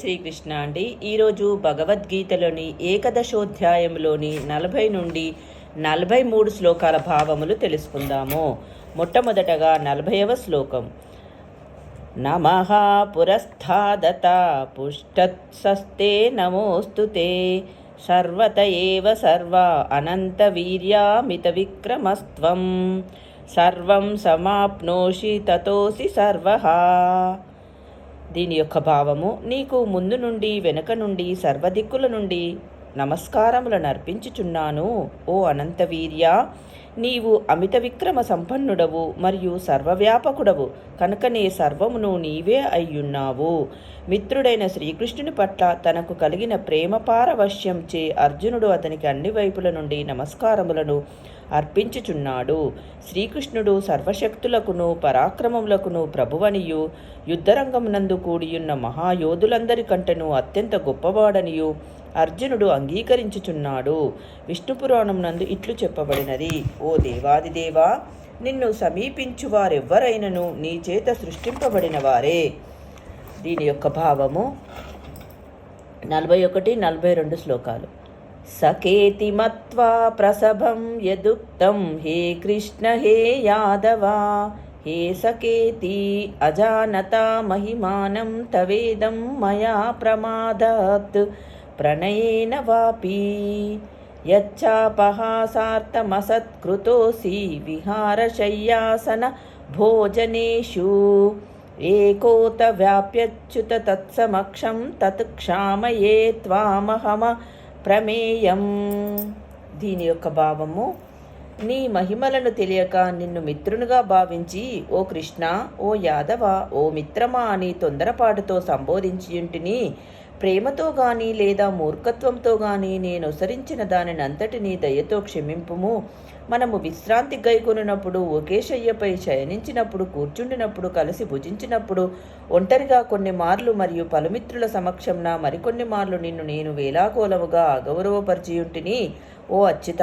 శ్రీకృష్ణ అండి. ఈరోజు భగవద్గీతలోని ఏకదశోధ్యాయంలోని నలభై నుండి నలభై మూడు శ్లోకాల భావములు తెలుసుకుందాము. మొట్టమొదటగా నలభైవ శ్లోకం. నమ పురస్థాదత పుష్టత్సస్తే నమోస్తుతే సర్వత ఏవ సర్వ అనంత వీర్యామిత విక్రమస్త్వం. సర్వం సమాప్నోషి తతోసి సర్వ. దీని యొక్క భావము నీకు ముందు నుండి వెనుక నుండి సర్వదిక్కుల నుండి నమస్కారములను అర్పించుచున్నాను. ఓ అనంతవీర్య నీవు అమిత విక్రమ సంపన్నుడవు మరియు సర్వవ్యాపకుడవు. కనుకనే సర్వమును నీవే అయ్యున్నావు. మిత్రుడైన శ్రీకృష్ణుని పట్ల తనకు కలిగిన ప్రేమ పారవశ్యంచే అర్జునుడు అతనికి అన్ని వైపుల నుండి నమస్కారములను అర్పించుచున్నాడు. శ్రీకృష్ణుడు సర్వశక్తులకును పరాక్రమములకును ప్రభువనియు యుద్ధరంగమునందు కూడియున్న మహాయోధులందరికంటను అత్యంత గొప్పవాడనియు అర్జునుడు అంగీకరించుచున్నాడు. విష్ణు పురాణం నందు ఇట్లు చెప్పబడినది ఓ దేవాదిదేవా నిన్ను సమీపించు వారెవ్వరైనను నీ చేత సృష్టింపబడిన వారే. దీని యొక్క భావము నలభై ఒకటి నలభై రెండు శ్లోకాలు. సకేతి మత్వా ప్రసభం యదుక్తం హే కృష్ణ హే యాదవా హే సకేతి అజానత మహిమానం తవేదం మయా ప్రమాదాత్ ప్రణయేన వాపి. యచ్చాపహాసార్థమసత్కృతోసి విహారశయ్యాసన భోజనేషు. ఏకోత వ్యాప్యచ్యుత తత్సమక్షం తత్ క్షామయే త్వామహమ ప్రమేయం. దీని యొక్క భావము నీ మహిమలను తెలియక నిన్ను మిత్రునిగా భావించి ఓ కృష్ణ ఓ యాదవ ఓ మిత్రమా అని తొందరపాటుతో సంబోధించియుంటిని ప్రేమతో గాని లేదా మూర్ఖత్వంతో గాని నేను అనుసరించిన దానిని అంతటినీ దయతో క్షమింపుము. మనము విశ్రాంతి గైకొనినప్పుడు ఒకే శయ్యపై శయనించినప్పుడు కూర్చుండినప్పుడు కలిసి భుజించినప్పుడు ఒంటరిగా కొన్ని మార్లు మరియు పలుమిత్రుల సమక్షంన మరికొన్ని మార్లు నిన్ను నేను వేలాకోలముగా అగౌరవపరిచియుంటిని. ఓ అచ్యుత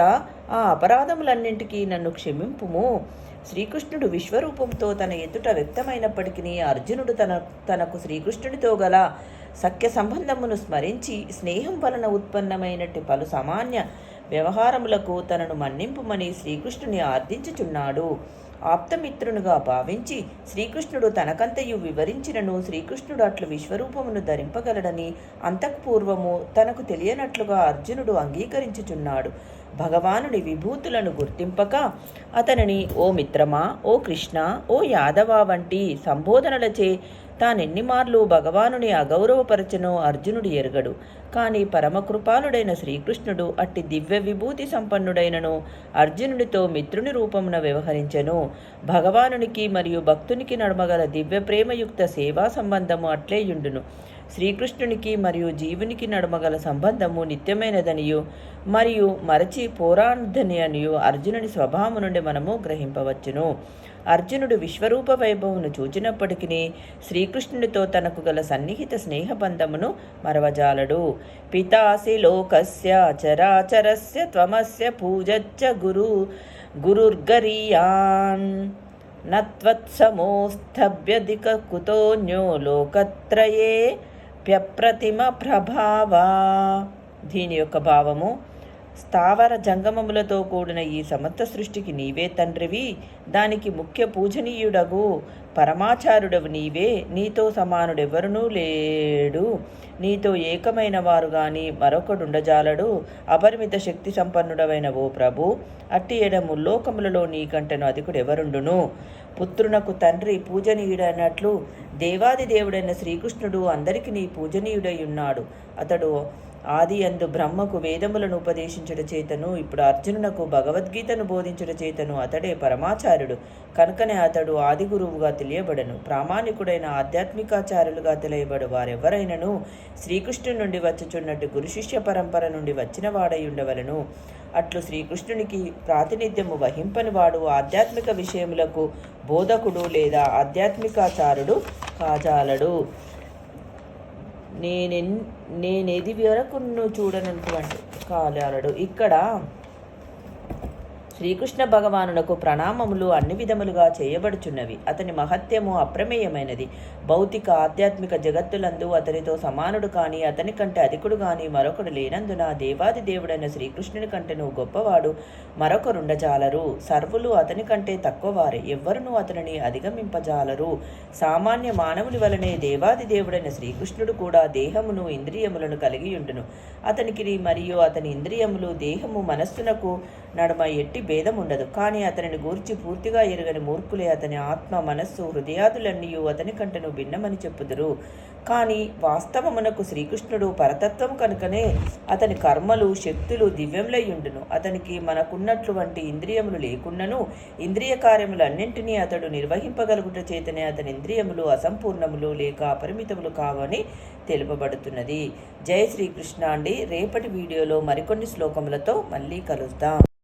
ఆ అపరాధములన్నింటికీ నన్ను క్షమింపుము. శ్రీకృష్ణుడు విశ్వరూపంతో తన ఎదుట వ్యక్తమైనప్పటికీ అర్జునుడు తన తనకు శ్రీకృష్ణుడితో గల సఖ్య సంబంధమును స్మరించి స్నేహం వలన ఉత్పన్నమైనట్టు పలు సామాన్య వ్యవహారములకు తనను మన్నింపుమని శ్రీకృష్ణుని ఆర్థించుచున్నాడు ఆప్తమిత్రునుగా భావించి శ్రీకృష్ణుడు తనకంతయు వివరించినను శ్రీకృష్ణుడు అట్లు విశ్వరూపమును ధరింపగలడని అంతఃపూర్వము తనకు తెలియనట్లుగా అర్జునుడు అంగీకరించుచున్నాడు. భగవానుని విభూతులను గుర్తింపక అతనిని ఓ మిత్రమా ఓ కృష్ణ ఓ యాదవ వంటి సంబోధనలచే తానెన్ని మార్లు భగవానుని అగౌరవపరచనో అర్జునుడు ఎరగడు. కానీ పరమకృపాలుడైన శ్రీకృష్ణుడు అట్టి దివ్య విభూతి సంపన్నుడైనను అర్జునుడితో మిత్రుని రూపమున వ్యవహరించెను. భగవానునికి మరియు భక్తునికి నడమగల దివ్య ప్రేమయుక్త సేవా సంబంధము అట్లేయుండును శ్రీకృష్ణునికి మరియు జీవునికి నడుమగల సంబంధము నిత్యమైనదనియు మరియు మరచి పోరాధని అనియు అర్జునుని స్వభావము నుండి మనము గ్రహింపవచ్చును. అర్జునుడు విశ్వరూప వైభవమును చూచినప్పటికీ శ్రీకృష్ణునితో తనకు గల సన్నిహిత స్నేహబంధమును మరవజాలడు. పితాసి లోకస్య చరాచరస్య త్వమస్య పూజచ్చ గురు గురుర్గరీయాన్. నత్వత్సమోస్తభ్యధిక కుతోన్యో లోకత్రయే ప్యప్రతిమ ప్రభావా. దీని యొక్క భావము స్థావర జంగమములతో కూడిన ఈ సమస్త సృష్టికి నీవే తండ్రివి. దానికి ముఖ్య పూజనీయుడగు పరమాచారుడవు నీవే. నీతో సమానుడెవరునూ లేడు. నీతో ఏకమైన వారు గాని మరొకడుండజాలడు. అపరిమిత శక్తి సంపన్నుడవైన ఓ ప్రభు అట్టి ఎడము లోకములలో నీకంటను అధికుడెవరుండును? పుత్రునకు తండ్రి పూజనీయుడైనట్లు దేవాది దేవుడైన శ్రీకృష్ణుడు అందరికి నీ పూజనీయుడై ఉన్నాడు. అతడు ఆది అందు బ్రహ్మకు వేదములను ఉపదేశించుట చేతను ఇప్పుడు అర్జునునకు భగవద్గీతను బోధించుట చేతను అతడే పరమాచార్యుడు. కనుకనే అతడు ఆది గురువుగా తెలియబడను. ప్రామాణికుడైన ఆధ్యాత్మికాచార్యులుగా తెలియబడు వారెవరైనను? శ్రీకృష్ణుడి నుండి వచ్చుచున్నట్టు గురు శిష్య పరంపర నుండి వచ్చిన వాడై ఉండవలను. అట్లు శ్రీకృష్ణునికి ప్రాతినిధ్యము వహింపని వాడు ఆధ్యాత్మిక విషయములకు బోధకుడు లేదా ఆధ్యాత్మికాచారుడు కాజాలడు. నేనెన్ నేనెది వరకు చూడనటువంటి కాలాలడు. ఇక్కడ శ్రీకృష్ణ భగవానునకు ప్రణామములు అన్ని విధములుగా చేయబడుచున్నవి. అతని మహత్యము అప్రమేయమైనది. భౌతిక ఆధ్యాత్మిక జగత్తులందు అతనితో సమానుడు కాని అతని కంటే అధికుడు కాని మరొకడు లేనందున దేవాది దేవుడైన శ్రీకృష్ణుని కంటేను గొప్పవాడు మరొకరుండజాలరు. సర్వులు అతని కంటే తక్కువవారే. ఎవ్వరునూ అతనిని అధిగమింపజాలరు. సామాన్య మానవుని వలనే దేవాది దేవుడైన శ్రీకృష్ణుడు కూడా దేహమును ఇంద్రియములను కలిగి ఉండును అతనికి మరియు అతని ఇంద్రియములు దేహము మనస్సునకు నడుమ ఎట్టి భేదం ఉండదు. కానీ అతనిని గూర్చి పూర్తిగా ఎరుగని మూర్ఖులే అతని ఆత్మ మనస్సు హృదయాదులన్నీ అతని కంటను భిన్నమని చెప్పుదురు. కానీ వాస్తవమునకు శ్రీకృష్ణుడు పరతత్వం కనుకనే అతని కర్మలు శక్తులు దివ్యములయ్యుండును అతనికి మనకున్నటువంటి ఇంద్రియములు లేకున్నను ఇంద్రియ కార్యములన్నింటినీ అతడు నిర్వహింపగలుగుట చేతనే అతని ఇంద్రియములు అసంపూర్ణములు లేక అపరిమితములు కావని తెలుపబడుతున్నది. జయ శ్రీకృష్ణ అండి రేపటి వీడియోలో మరికొన్ని శ్లోకములతో మళ్ళీ కలుద్దాం.